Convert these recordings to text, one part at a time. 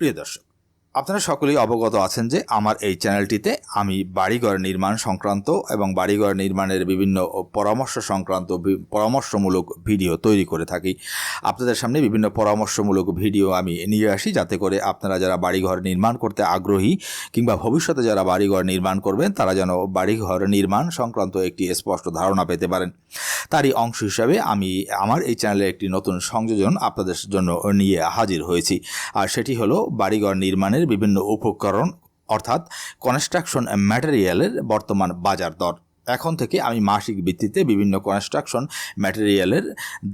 প্রিয় দর্শক আপনারা সকলেই অবগত আছেন যে আমার এই চ্যানেলটিতে আমি বাড়িঘর নির্মাণ সংক্রান্ত এবং বাড়িঘর নির্মাণের বিভিন্ন পরামর্শ সংক্রান্ত পরামর্শমূলক ভিডিও তৈরি করে থাকি। আপনাদের সামনে বিভিন্ন পরামর্শমূলক ভিডিও আমি নিয়ে আসি যাতে করে আপনারা যারা বাড়িঘর নির্মাণ করতে আগ্রহী কিংবা ভবিষ্যতে যারা বাড়িঘর নির্মাণ করবেন, তারা যেন বাড়িঘর নির্মাণ সংক্রান্ত একটি স্পষ্ট ধারণা পেতে পারেন। তারই অংশ হিসাবে আমি আমার এই চ্যানেলে একটি নতুন সংযোজন আপনাদের জন্য নিয়ে হাজির হয়েছি। আর সেটি হলো বাড়িঘর নির্মাণের বিভিন্ন উপকরণ, অর্থাৎ কনস্ট্রাকশন ম্যাটেরিয়ালের বর্তমান বাজার দর। এখন থেকে আমি মাসিক ভিত্তিতে বিভিন্ন কনস্ট্রাকশন ম্যাটেরিয়ালের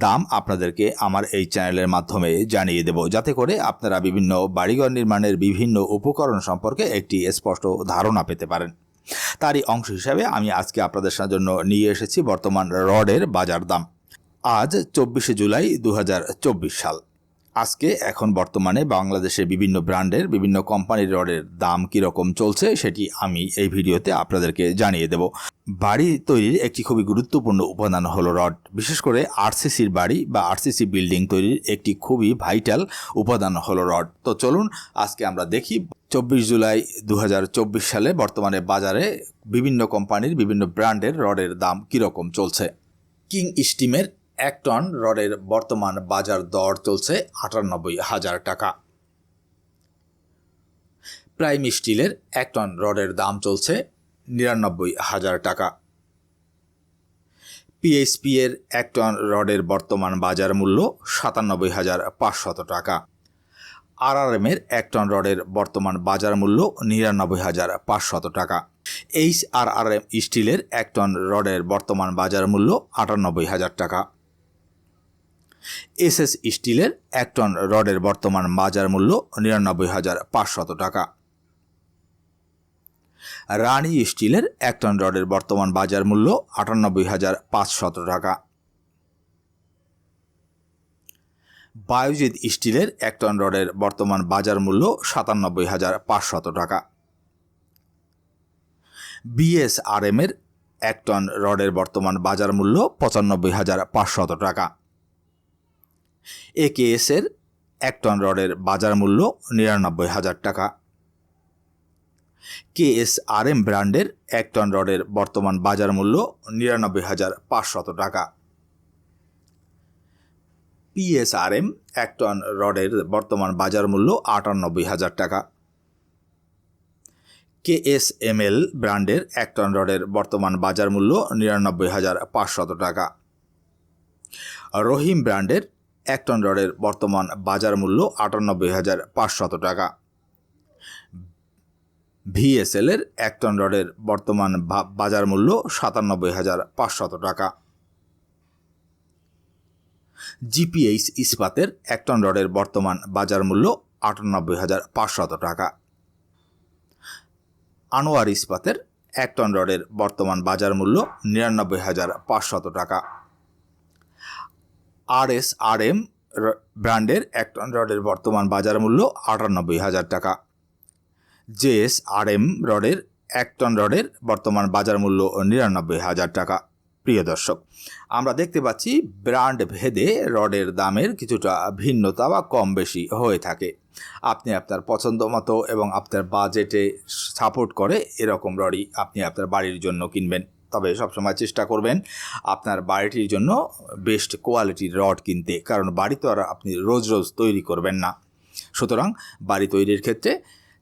দাম আপনাদেরকে আমার এই চ্যানেলের মাধ্যমে জানিয়ে দেব। যাতে করে আপনারা বিভিন্ন বাড়িঘর নির্মাণের বিভিন্ন উপকরণ সম্পর্কে একটি স্পষ্ট ধারণা পেতে পারেন। তারই অংশ হিসাবে আমি আজকে আপনাদের জন্য নিয়ে এসেছি বর্তমান রডের বাজার দাম। আজ চব্বিশে জুলাই দু হাজার চব্বিশ সাল। আজকে এখন বর্তমানে বাংলাদেশে বিভিন্ন ব্র্যান্ডের বিভিন্ন কোম্পানির রডের দাম কীরকম চলছে সেটি আমি এই ভিডিওতে আপনাদেরকে জানিয়ে দেব। বাড়ি তৈরির একটি খুবই গুরুত্বপূর্ণ উপাদান হলো রড। বিশেষ করে আরসিসির বাড়ি বা আরসিসি বিল্ডিং তৈরির একটি খুবই ভাইটাল উপাদান হলো রড। তো চলুন আজকে আমরা দেখি, চব্বিশ জুলাই দু হাজার চব্বিশ সালে বর্তমানে বাজারে বিভিন্ন কোম্পানির বিভিন্ন ব্র্যান্ডের রডের দাম কীরকম চলছে। কিং স্টিমের এক টন রডের বর্তমান বাজার দর চলছে আটানব্বই হাজার টাকা। প্রাইম স্টিলের এক টন রডের দাম চলছে নিরানব্বই হাজার টাকা। পিএইচপি এর এক টন রডের বর্তমান বাজার মূল্য সাতানব্বই হাজার পাঁচশত টাকা। আরআরএম এর এক টন রডের বর্তমান বাজার মূল্য নিরানব্বই হাজার পাঁচশত টাকা। এইচ আর আর এম স্টিলের এক টন রডের বর্তমান বাজার মূল্য আটানব্বই হাজার টাকা। এস এস স্টিলের এক টন রডের বর্তমান বাজার মূল্য নিরানব্বই হাজার পাঁচশত টাকা। রানী স্টিলের এক টন রডের বর্তমান বাজার মূল্য আটানব্বই হাজার পাঁচশত টাকা। বায়োজিৎ স্টিলের এক টন রডের বর্তমান বাজার মূল্য সাতানব্বই হাজার পাঁচশত টাকা। বিএসআরএম এর এক টন রডের বর্তমান বাজার মূল্য পঁচানব্বই হাজার পাঁচশত টাকা। একেএস এর এক টন রডের বাজার মূল্য নিরানব্বই হাজার টাকা। কেএসআরএম ব্র্যান্ডের এক টন রডের বর্তমান বাজার মূল্য নিরানব্বই হাজার পাঁচশত টাকা। পিএসআরএম এক টন রডের বর্তমান বাজার মূল্য আটানব্বই হাজার টাকা। কেএসএমএল ব্র্যান্ডের এক টন রডের বর্তমান বাজার মূল্য নিরানব্বই হাজার পাঁচশত টাকা। রহিম ব্র্যান্ডের এক টন রডের বর্তমান বাজার মূল্য আটানব্বই হাজার পাঁচশত টাকা। ভিএসএল এর এক টন রডের বর্তমান বাজার মূল্য সাতানব্বই হাজার পাঁচশত টাকা। জিপিএইচ ইস্পাতের এক টন রডের বর্তমান বাজার মূল্য আটানব্বই হাজার পাঁচশত টাকা। আনোয়ার ইস্পাতের এক টন রডের বর্তমান বাজার মূল্য নিরানব্বই হাজার পাঁচশত টাকা। আর এস আর এম ব্র্যান্ডের এক টন রডের বর্তমান বাজার মূল্য আটানব্বই হাজার টাকা। জেএস আর এম রডের এক টন রডের বর্তমান বাজার মূল্য নিরানব্বই হাজার টাকা। প্রিয় দর্শক, আমরা দেখতে পাচ্ছি ব্র্যান্ড ভেদে রডের দামের কিছুটা ভিন্নতা বা কম বেশি হয়ে থাকে। আপনি আপনার পছন্দ মতো এবং আপনার বাজেটে সাপোর্ট করে এরকম রডই আপনি আপনার বাড়ির জন্য কিনবেন। তবে সবসময় চেষ্টা করবেন আপনার বাড়িটির জন্য বেস্ট কোয়ালিটির রড কিনতে। কারণ বাড়ি তো আর আপনি রোজ রোজ তৈরি করবেন না। সুতরাং বাড়ি তৈরির ক্ষেত্রে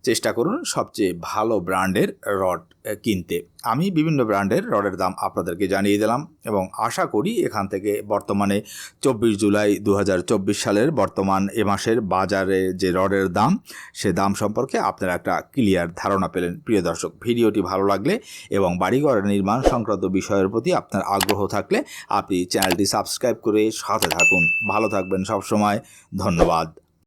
চেষ্টা করুন সবচেয়ে ভালো ব্র্যান্ডের রড কিনতে। আমি বিভিন্ন ব্র্যান্ডের রডের দাম আপনাদেরকে জানিয়ে দিলাম এবং আশা করি এখান থেকে বর্তমানে চব্বিশ জুলাই দু হাজার চব্বিশ সালের বর্তমান এ মাসের বাজারে যে রডের দাম, সে দাম সম্পর্কে আপনারা একটা ক্লিয়ার ধারণা পেলেন। প্রিয় দর্শক, ভিডিওটি ভালো লাগলে এবং বাড়িঘর নির্মাণ সংক্রান্ত বিষয়ের প্রতি আপনার আগ্রহ থাকলে আপনি চ্যানেলটি সাবস্ক্রাইব করে সাথে থাকুন। ভালো থাকবেন সবসময়। ধন্যবাদ।